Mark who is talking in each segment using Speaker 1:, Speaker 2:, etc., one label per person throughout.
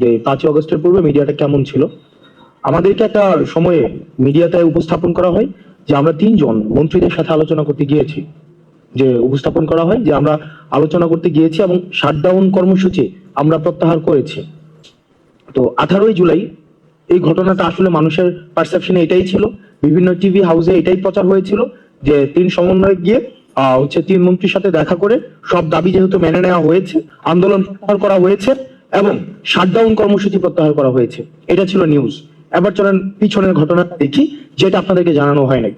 Speaker 1: যে পাঁচই অগস্টের পূর্বে মিডিয়াটা কেমন ছিল? আমাদেরকে একটা সময়ে মিডিয়াতে উপস্থাপন করা হয় যে আমরা তিনজন মন্ত্রীদের সাথে আলোচনা করতে গিয়েছি। যে উপস্থাপন করা হয় যে আমরা আলোচনা করতে গিয়েছি এবং শাটডাউন কর্মসূচি আমরা প্রত্যাহার করেছি। তো আঠারোই জুলাই এই ঘটনাটা আসলে মানুষের পারসেপশনে এটাই ছিল। বিভিন্ন টিভি হাউসে এটাই প্রচার হয়েছিল যে তিন সমন্বয়ে গিয়ে হচ্ছে তিন মন্ত্রীর সাথে দেখা করে সব দাবি যেহেতু মেনে নেওয়া হয়েছে, আন্দোলন করা হয়েছে এবং শাটডাউন কর্মসূচি প্রত্যাহার করা হয়েছে। এটা ছিল নিউজ এবার চলেন পিছনের ঘটনা দেখি, যেটা আপনাদেরকে জানানো হয় নাই।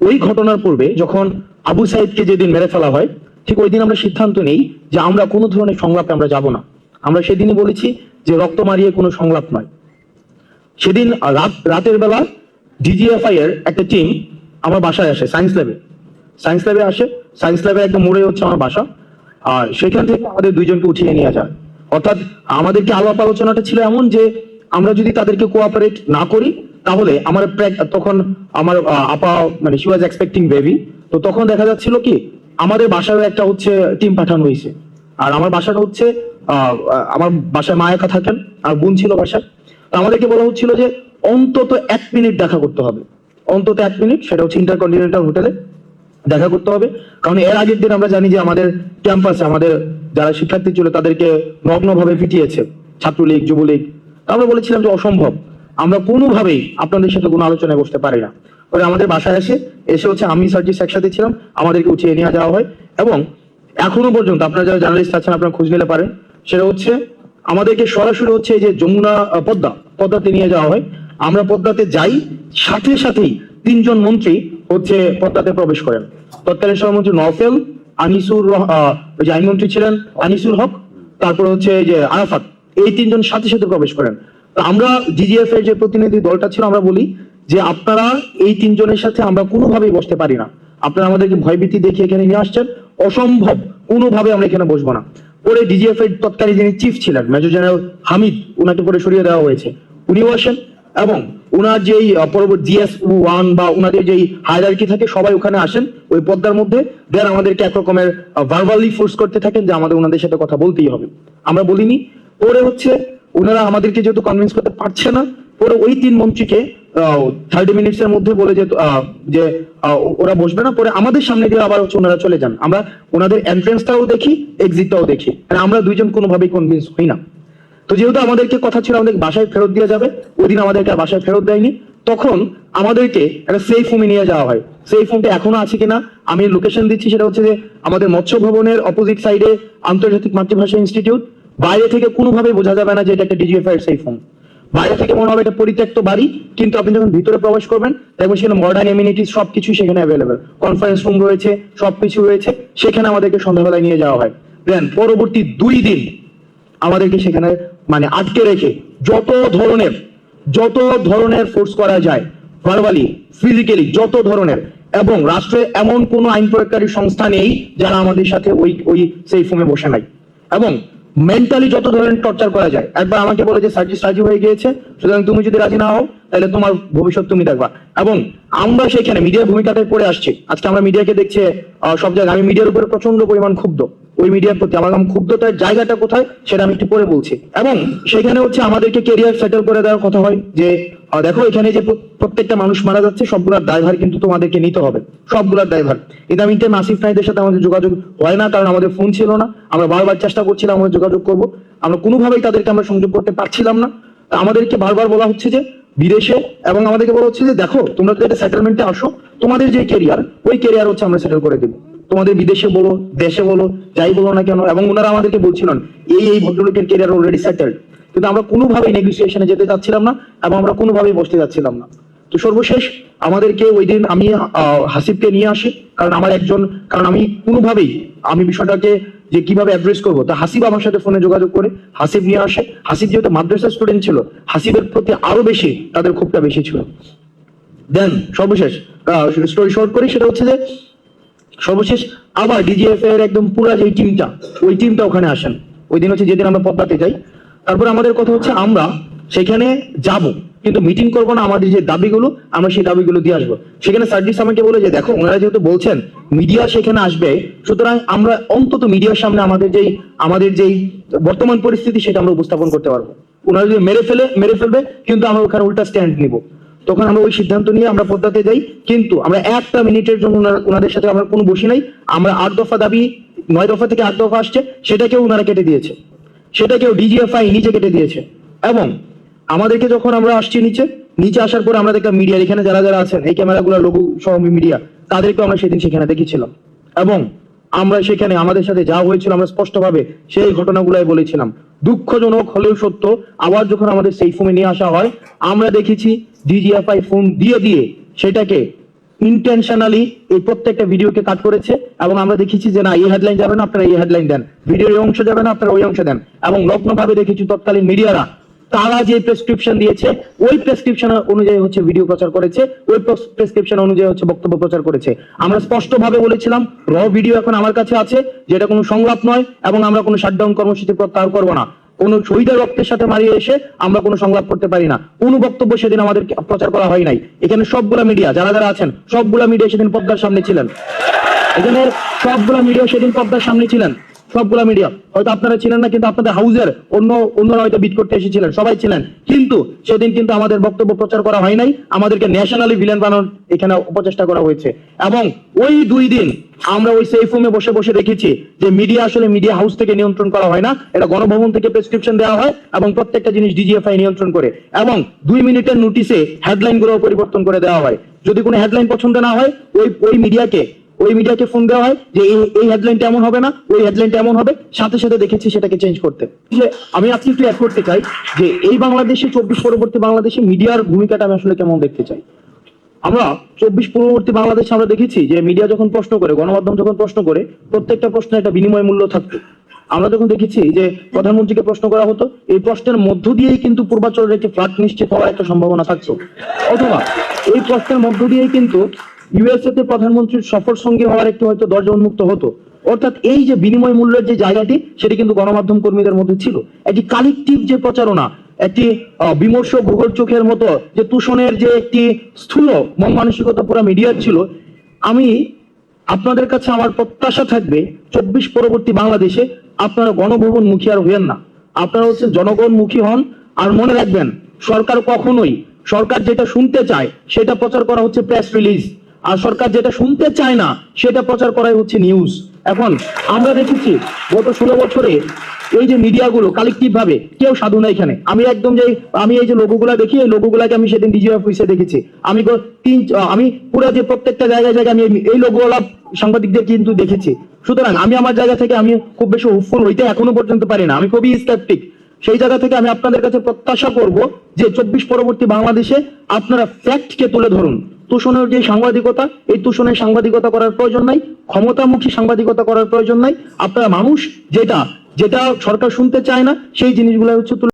Speaker 1: ওই ঘটনার পূর্বে যখন আবু সাইদকে যেদিন মেরে ফেলা হয়, ঠিক ওই দিন আমরা সিদ্ধান্ত নেই যে আমরা কোনো ধরনের সংলাপে আমরা যাব না। আমরা সেদিনই বলেছি যে রক্ত মারিয়ে কোনো সংলাপ নয়। সেদিন রাত, রাতের বেলা ডিজিএফআই এর একটা টিম আমার বাসায় আসে সায়েন্স ল্যাবে সায়েন্স ল্যাবে আসে সায়েন্স ল্যাবে একদম মোড়ে হচ্ছে আমার বাসা। আর সেখান থেকে আমাদের দুইজনকে উঠিয়ে নিয়ে যায়। অর্থাৎ আমাদেরকে আলাপ আলোচনাটা ছিল এমন যে আমরা যদি তাদেরকে কোঅপারেট না করি, তাহলে আমার তখন আমার আপা মানে শি ওয়াজ এক্সপেক্টিং বেবি তো তখন দেখা যাচ্ছিল কি, আমাদের বাসায় একটা হচ্ছে টিম পাঠানো হয়েছে। আর আমার বাসাটা হচ্ছে আমার বাসায় মা একা থাকেন, আর বোন ছিল বাসায়। আমাদেরকে বলা হচ্ছিল যে অন্তত এক মিনিট দেখা করতে হবে। অন্তত এক মিনিট, সেটা হচ্ছে ইন্টারকন্টিনেন্টাল হোটেলে দেখা করতে হবে। কারণ এর আগের দিন আমরা জানি যে আমাদের ক্যাম্পাসে আমাদের যারা শিক্ষার্থী ছিল, তাদেরকে নগ্নভাবে পিটিয়েছে ছাত্রলীগ, যুবলীগ। আমরা বলেছিলাম যে অসম্ভব। আমরা কোনোভাবেই আপনাদের সাথে কোনো আলোচনায় বসতে পারি না। পরে আমাদের বাসায় এসে এসে হচ্ছে আমি, সার্জিস একসাথে ছিলাম। আমাদেরকে উঠিয়ে নিয়ে যাওয়া হয় এবং এখনও পর্যন্ত আপনারা যারা জার্নালিস্ট আছেন, আপনারা খোঁজ নিতে পারেন। সেটা হচ্ছে, আমাদেরকে সরাসরি হচ্ছে যে যমুনা পদ্মা, পদ্মাতে নিয়ে যাওয়া হয়। আমরা পদ্মাতে যাই, সাথে সাথেই তিনজন মন্ত্রী হচ্ছে পদ্মাতে প্রবেশ করেন। তৎকালীন সভামন্ত্রী নফেল আনিসুর যে আইনমন্ত্রী ছিলেন আনিসুল হক, তারপর হচ্ছে যে আরাফাত, এই তিনজন সাথে সাথে প্রবেশ করেন। তো আমরা জিজিএফ এর যে প্রতিনিধি দলটা ছিল, আমরা বলি যে আপনারা এই তিনজনের সাথে আমরা কোনোভাবেই বসতে পারি না। আপনারা আমাদেরকে ভয়ভীতি দেখিয়ে এখানে নিয়ে আসছেন। অসম্ভব, কোনোভাবে আমরা এখানে বসবো না। পরে ডিজিএফ এর তৎকালীন যিনি চিফ ছিলেন মেজর জেনারেল হামিদ, উনাকে পরে সরিয়ে দেওয়া হয়েছে। উনিও আসেন এবং ওনার যেই পরবর্তী জিএস ওয়ান বা ওনাদের যেই হায়ারার্কি থাকে, সবাই ওখানে আসেন। ওই পদ্মার মধ্যে দেন আমাদেরকে এক রকমের ভার্বালি ফোর্স করতে থাকেন যে আমাদের ওনাদের সাথে কথা বলতেই হবে। আমরা বলিনি। পরে হচ্ছে ওনারা আমাদেরকে যেহেতু কনভিন্স করতে পারছে না, পরে ওই তিন মন্ত্রীকে থার্টি মিনিটস এর মধ্যে বলে যে যে ওরা বসবে না। পরে আমাদের সামনে দিয়ে আবার হচ্ছে ওনারা চলে যান। আমরা ওনাদের এন্ট্রেন্সটাও দেখি এক্সিটটাও দেখি। আমরা দুইজন কোনোভাবেই কনভিন্স হই না। তো যেহেতু আমাদেরকে কথা ছিল আমাদের বাসায় ফেরত দেওয়া যাবে ওই দিন আমাদেরকে বাসায় ফেরত দেয়নি, তখন আমাদেরকে একটা সেফ হোমে নিয়ে যাওয়া হয়। সেফ হোমটা এখনও আছে কিনা, আমি লোকেশন দিচ্ছি, সেটা হচ্ছে যে আমাদের মৎস্য ভবনের অপোজিট সাইডে আন্তর্জাতিক মাতৃভাষা ইনস্টিটিউট বাইরে থেকে কোনোভাবেই বোঝা যাবে না যে এটা একটা ডিজিএফআই সেফ হোম বাইরে থেকে মনে হবে এটা পরিত্যক্ত বাড়ি, কিন্তু আপনি যখন ভিতরে প্রবেশ করবেন, দেখবেন সেখানে মডার্ন এমিনিটিস সবকিছু সেখানে অ্যাভেলেবেল কনফারেন্স রুম রয়েছে, সবকিছু রয়েছে, সেখানে আমাদেরকে সন্ধ্যাবেলায় নিয়ে যাওয়া হয়। দেন পরবর্তী দুই দিন আমাদেরকে সেখানে মানে আটকে রেখে যত ধরনের যত ধরনের ফোর্স করা যায় ভার্বালি ফিজিক্যালি যত ধরনের, এবং রাষ্ট্রে এমন কোনো আইন প্রয়োগকারী সংস্থা নেই যারা আমাদের সাথে ওই ওই সেই ফোমে বসে নাই। এবং মেন্টালি যত ধরনের টর্চার করা যায়, একবার আমাকে বলে যে, সার্জিস রাজি হয়ে গিয়েছে, সুতরাং তুমি যদি রাজি না হও, তাহলে তোমার ভবিষ্যৎ তুমি দেখবা। এবং আমরা সেখানে মিডিয়ার ভূমিকাতে পড়ে আসছি। আজকে আমরা মিডিয়াকে দেখছে সব জায়গায়। আমি মিডিয়ার উপরে প্রচণ্ড পরিমাণ ক্ষুব্ধ। ওই মিডিয়ার প্রতি আমার ক্ষুব্ধতার জায়গাটা কোথায়, সেটা আমি একটু পরে বলছি। এবং সেখানে হচ্ছে আমাদেরকে কেরিয়ার সেটেল করে দেওয়ার কথা হয়, যে আহ, দেখো এখানে যে প্রত্যেকটা মানুষ মারা যাচ্ছে সবগুলোর ড্রাইভার কিন্তু তোমাদেরকে নিতে হবে। সবগুলোর ড্রাইভার ইদামিংতে নাসিফ নাইদের সাথে আমাদের যোগাযোগ হয় না কারণ আমাদের ফোন ছিল না। আমরা বারবার চেষ্টা করছিলাম আমরা যোগাযোগ করব। আমরা কোনোভাবেই তাদেরকে আমরা সংযোগ করতে পারছিলাম না। আমাদেরকে বারবার বলা হচ্ছে যে বিদেশে এবং আমাদেরকে বলা হচ্ছে যে দেখো তোমরা যদি একটা সেটেলমেন্টে আসো তোমাদের যে কেরিয়ার ওই কেরিয়ার হচ্ছে আমরা সেটেল করে দেবো। তোমাদের বিদেশে বলো দেশে বলো যাই বলো না কেন এবং ওনারা আমাদেরকে বলছিলেন এই এই ভদ্রলোকের কেরিয়ার অলরেডি সেটেলড কিন্তু আমরা কোনোভাবেই নেগোসিয়েশনে যেতে চাচ্ছিলাম না এবং আমরা কোনোভাবেই বসতে যাচ্ছিলাম না। তো সর্বশেষ আমাদেরকে ওই দিন আমি হাসিবকে নিয়ে আসি, কারণ আমার একজন, কারণ আমি কোনোভাবেই, আমি বিষয়টাকে যে কীভাবে অ্যাড্রেস করব, তা হাসিব আমার সাথে ফোনে যোগাযোগ করে, হাসিব নিয়ে আসে। হাসিব যেহেতু মাদ্রাসা স্টুডেন্ট ছিল, হাসিবের প্রতি আরও বেশি তাদের ক্ষোভটা বেশি ছিল। দেন সর্বশেষ স্টোরি শর্ট করি, সেটা হচ্ছে যে, সর্বশেষ আবার ডিজিএফ এর একদম পুরা যে টিমটা ওই টিমটা ওখানে আসেন। ওই দিন হচ্ছে যেদিন আমরা পদ্মাতে যাই তারপর আমাদের কথা হচ্ছে আমরা সেখানে যাব, কিন্তু মিটিং করব না আমাদের যে দাবিগুলো, আমরা সেই দাবিগুলো দিয়ে আসব। সেখানে সার্জিস আমাকে বলে যে, দেখো, ওনারা যেহেতু বলছেন মিডিয়া সেখানে আসবে, সুতরাং আমরা অন্তত মিডিয়ার সামনে আমাদের যেই আমাদের যেই বর্তমান পরিস্থিতি সেটা আমরা উপস্থাপন করতে পারব। ওনারা যদি মেরে ফেলে, মেরে ফেলবে, কিন্তু আমরা ওখানে উল্টা স্ট্যান্ড নিব। তখন আমরা ওই সিদ্ধান্ত নিয়ে আমরা পদ্মাতে যাই, কিন্তু আমরা একটা মিনিটের জন্য ওনাদের সাথে আমরা কোনো বসি নাই। আমরা আট দফা দাবি, নয় দফা থেকে আট দফা আসছে, সেটাকেও ওনারা কেটে দিয়েছে। সেটাকেও ডিজিএফআই নিচে কেটে দিয়েছে। এবং আমাদেরকে যখন আমরা আসছি নিচে নিচে আসার পরে আমরা দেখলাম মিডিয়ার এখানে যারা যারা আছেন, এই ক্যামেরাগুলো লঘু সহ মিডিয়া তাদেরকে আমরা সেদিন সেখানে দেখেছিলাম এবং আমরা সেখানে, আমাদের সাথে যা হয়েছিল, আমরা স্পষ্টভাবে সেই ঘটনাগুলাই বলেছিলাম। দুঃখজনক হলেও সত্য, আবার যখন আমাদের সেই ফোনে নিয়ে আসা হয়, আমরা দেখেছি ডিজিএফআই ফোন দিয়ে দিয়ে সেটাকে ইন্টেনশনালি এই প্রত্যেকটা ভিডিওকে কাট করেছে এবং আমরা দেখেছি যে না, এই হেডলাইন যাবে না, আপনারা এই হেডলাইন দেন। ভিডিওর এই অংশ যাবে না, আপনারা ওই অংশ দেন। এবং লগ্ন ভাবে দেখেছি তৎকালীন মিডিয়ারা, তারা যে প্রেসক্রিপশন দিয়েছে, ওই প্রেসক্রিপশন অনুযায়ী হচ্ছে ভিডিও প্রচার করেছে, ওই প্রেসক্রিপশন অনুযায়ী হচ্ছে বক্তব্য প্রচার করেছে। আমরা স্পষ্ট ভাবে বলেছিলাম র ভিডিও এখন আমার কাছে আছে, যেটা কোনো সংলাপ নয়, এবং আমরা কোনো শাটডাউন কর্মসূচি প্রত্যাহার করব না। কোন শহীদের রক্তের সাথে মারিয়ে এসে আমরা কোনো সংলাপ করতে পারি না। কোনো বক্তব্য সেদিন আমাদের প্রচার করা হয় নাই। এখানে সবগুলা মিডিয়া যারা যারা আছেন, সবগুলা মিডিয়া সেদিন পদ্মার সামনে ছিলেন। এখানে সবগুলা মিডিয়া সেদিন পদ্মার সামনে ছিলেন। সবগুলা মিডিয়া হয়তো আপনারা ছিলেন না, কিন্তু আপনাদের হাউজের অন্য অন্যরা হয়তো বিট করতে এসেছিলেন, সবাই ছিলেন। কিন্তু সেদিন কিন্তু আমাদের বক্তব্য প্রচার করা হয় নাই, আমাদেরকে ন্যাশনালি ভিলেন বানানোর এখানে অপচেষ্টা করা হয়েছে। এবং ওই দুই দিন আমরা ওই সেফ রুমে বসে বসে দেখেছি যে মিডিয়া আসলে মিডিয়া হাউস থেকে নিয়ন্ত্রণ করা হয় না, এটা গণভবন থেকে প্রেসক্রিপশন দেওয়া হয় এবং প্রত্যেকটা জিনিস ডিজিএফআই নিয়ন্ত্রণ করে এবং দুই মিনিটের নোটিশে হেডলাইনগুলো পরিবর্তন করে দেওয়া হয়। যদি কোনো হেডলাইন পছন্দ না হয়, ওই ওই মিডিয়াকে ওই মিডিয়াকে ফোন দেওয়া হয় যে এই হেডলাইনটা এমন হবে না, ওই হেডলাইনটা এমন হবে। সাথে সাথে দেখেছি সেটাকে চেঞ্জ করতে। আমি আজকে একটু অ্যাড করতে চাই যে এই বাংলাদেশে চব্বিশ পরবর্তী বাংলাদেশে মিডিয়ার ভূমিকাটা আমি আসলে কেমন দেখতে চাই? আমরা চব্বিশ পূর্ববর্তী বাংলাদেশে আমরা দেখেছি যে মিডিয়া যখন প্রশ্ন করে, গণমাধ্যম যখন প্রশ্ন করে, প্রত্যেকটা প্রশ্নে একটা বিনিময় মূল্য থাকতো। আমরা যখন দেখেছি যে প্রধানমন্ত্রীকে প্রশ্ন করা হতো, এই প্রশ্নের মধ্য দিয়েই কিন্তু পূর্বাচলের একটি ফ্লাট নিশ্চিত হওয়ার একটা সম্ভাবনা থাকতো। অথবা এই প্রশ্নের মধ্য দিয়েই কিন্তু ইউএসএ তে প্রধানমন্ত্রীর সফর সঙ্গী হওয়ার একটি হয়তো দরজা উন্মুক্ত হতো। অর্থাৎ এই যে বিনিময় মূল্যের যে জায়গাটি, সেটি কিন্তু গণমাধ্যম কর্মীদের মধ্যে ছিল। একটি কালেকটিভ যে প্রচারণা, একটি বিমর্ষ ভূগোল চোখের মতো, যে তুষণের যে একটি স্থূল মন মানসিকতা পুরো মিডিয়ার ছিল, আমি আপনাদের কাছে আমার প্রত্যাশা থাকবে, চব্বিশ পরবর্তী বাংলাদেশে আপনারা গণভবন মুখী আর হইয়েন না। আপনারা হচ্ছে জনগণ মুখী হন, আর মনে রাখবেন, সরকার কখনোই, সরকার যেটা শুনতে চায়, সেটা প্রচার করা হচ্ছে প্রেস রিলিজ আর সরকার যেটা শুনতে চায় না, সেটা প্রচার করাই হচ্ছে নিউজ এখন আমরা দেখেছি, গত ষোলো বছরে এই যে মিডিয়াগুলো কালেকটিভ ভাবে কেউ সাধু না এখানে। আমি একদম যে, আমি এই যে লোগোগুলা দেখি, এই লোগোগুলাকে আমি সেদিন ডিজি অফিসে দেখেছি। আমি তিন, আমি পুরো যে প্রত্যেকটা জায়গায় জায়গায় আমি এই- লোগোওয়ালা সাংবাদিকদের কিন্তু দেখেছি। সুতরাং আমি আমার জায়গা থেকে আমি খুব বেশি হোপফুল হইতে এখনও পর্যন্ত পারি না। আমি খুবই স্কেপটিক সেই জায়গা থেকে আমি আপনাদের কাছে প্রত্যাশা করব যে চব্বিশ পরবর্তী বাংলাদেশে আপনারা ফ্যাক্টকে তুলে ধরুন। তুষণের যে সাংবাদিকতা, এই তুষণের সাংবাদিকতা করার প্রয়োজন নাই, ক্ষমতামুখী সাংবাদিকতা করার প্রয়োজন নাই। আপনারা মানুষ, যেটা যেটা সরকার শুনতে চায় না, সেই জিনিসগুলো হচ্ছে